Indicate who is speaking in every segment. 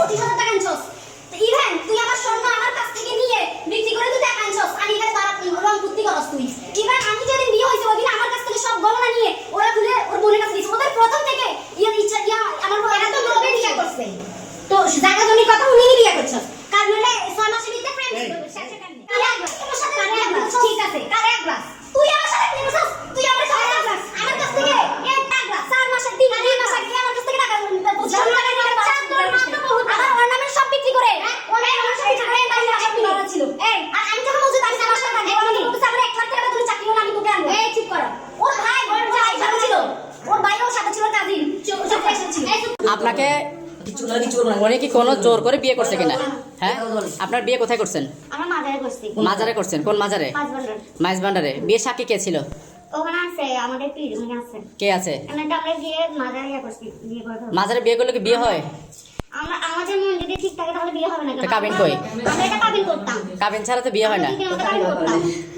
Speaker 1: পঁচিশ হাজার টাকা আনছস? ইভেন তুই আমার স্বর্ণ আমার কাছ থেকে নিয়ে বিক্রি করে তুই টাকা আনছস আমি এখানে রং বুদ্ধি করস তুই। ইভেন
Speaker 2: আপনাকে।
Speaker 3: উনি কি কোনো জোর
Speaker 2: করে বিয়ে করছে কিনা? হ্যাঁ? আপনার বিয়ে কোথায় করছেন?
Speaker 4: মাজারে
Speaker 2: করছেন। কোন মাজারে? মাইজ ভান্ডারে। বিয়ে সাক্ষী কে ছিল? কে আছে?
Speaker 4: ইয়ে।
Speaker 2: মাজারে বিয়ে করলে কি বিয়ে হয়?
Speaker 4: আমরা আমাদের মন যদি ঠিক থাকে তাহলে বিয়ে হবে না কাবিন কই? আমরা এটা কাবিন করতাম।
Speaker 2: কাবিন ছাড়া তো বিয়ে হয় না।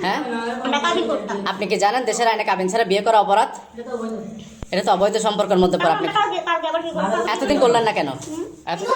Speaker 2: হ্যাঁ?
Speaker 4: আমরা কাবিন করতাম।
Speaker 2: আপনি কি জানেন দেশের আইনে কাবিন ছাড়া বিয়ে করা অপরাধ? এটা তো অবৈধ সম্পর্কের মধ্যে পড়ে। আপনি
Speaker 4: এতদিন
Speaker 2: করলেন না কেন? এত-